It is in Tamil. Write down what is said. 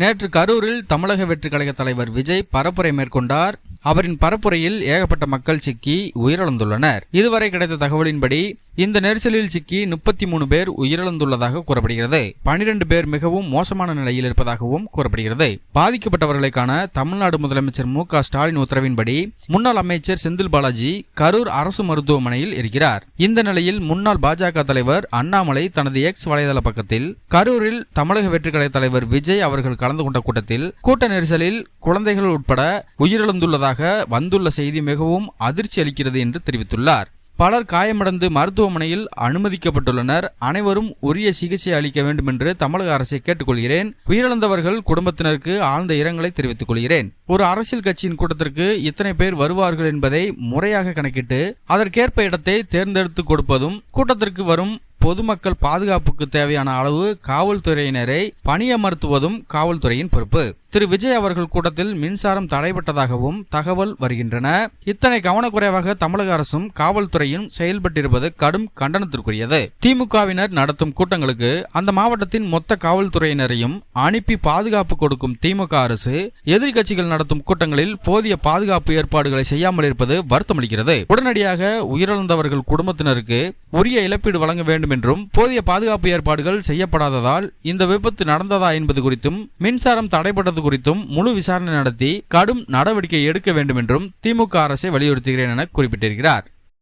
நேற்று கரூரில் தமிழக வெற்றி கழக தலைவர் விஜய் பரப்புரை மேற்கொண்டார். அவரின் பரப்புரையில் ஏகப்பட்ட மக்கள் சிக்கி உயிரிழந்துள்ளனர். இதுவரை கிடைத்த தகவலின்படி இந்த நெரிசலில் சிக்கி முப்பத்தி மூணு பேர் உயிரிழந்துள்ளதாக கூறப்படுகிறது. பனிரெண்டு பேர் மிகவும் மோசமான நிலையில் இருப்பதாகவும் கூறப்படுகிறது. பாதிக்கப்பட்டவர்களுக்கான தமிழ்நாடு முதலமைச்சர் மு க ஸ்டாலின் உத்தரவின்படி முன்னாள் அமைச்சர் செந்தில் பாலாஜி கரூர் அரசு மருத்துவமனையில் இருக்கிறார். இந்த நிலையில் முன்னாள் பாஜக தலைவர் அண்ணாமலை தனது எக்ஸ் வலைதள பக்கத்தில் கரூரில் தமிழக வெற்றிக்கலை தலைவர் விஜய் அவர்கள் கலந்து கொண்ட கூட்டத்தில் கூட்ட நெரிசலில் குழந்தைகள் உட்பட உயிரிழந்துள்ளதாக வந்துள்ள செய்தி மிகவும் அதிர்ச்சி அளிக்கிறது என்று தெரிவித்துள்ளார். பலர் காயமடைந்து மருத்துவமனையில் அனுமதிக்கப்பட்டுள்ளனர். அனைவரும் உரிய சிகிச்சை அளிக்க வேண்டும் என்று தமிழக அரசை கேட்டுக்கொள்கிறேன். உயிரிழந்தவர்கள் குடும்பத்தினருக்கு ஆழ்ந்த இரங்கலை தெரிவித்துக் கொள்கிறேன். ஒரு அரசியல் கட்சியின் கூட்டத்திற்கு இத்தனை பேர் வருவார்கள் என்பதை முறையாக கணக்கிட்டு அதற்கேற்ப இடத்தை தேர்ந்தெடுத்து கொடுப்பதும் கூட்டத்திற்கு வரும் பொதுமக்கள் பாதுகாப்புக்கு தேவையான அளவு காவல்துறையினரை பணியமர்த்துவதும் காவல்துறையின் பொறுப்பு. திரு. விஜய் அவர்கள் கூட்டத்தில் மின்சாரம் தடைபட்டதாகவும் தகவல் வருகின்றன. இத்தனை கவனக்குறைவாக தமிழக அரசும் காவல்துறையும் செயல்பட்டிருப்பது கடும் கண்டனத்திற்குரியது. திமுகவினர் நடத்தும் கூட்டங்களுக்கு அந்த மாவட்டத்தின் மொத்த காவல்துறையினரையும் அனுப்பி பாதுகாப்பு கொடுக்கும் திமுக அரசு எதிர்க்கட்சிகள் நடத்தும் கூட்டங்களில் போதிய பாதுகாப்பு ஏற்பாடுகளை செய்யாமல் இருப்பது வருத்தமளிக்கிறது. உடனடியாக உயிரிழந்தவர்கள் குடும்பத்தினருக்கு உரிய இழப்பீடு வழங்க வேண்டும் வேண்டும் என்றும் போதிய பாதுகாப்பு ஏற்பாடுகள் செய்யப்படாததால் இந்த விபத்து நடந்ததா என்பது குறித்தும் மின்சாரம் தடைப்பட்டது குறித்தும் முழு விசாரணை நடத்தி கடும் நடவடிக்கை எடுக்க வேண்டும் என்றும் திமுக அரசை வலியுறுத்துகிறேன் என குறிப்பிட்டிருக்கிறார்.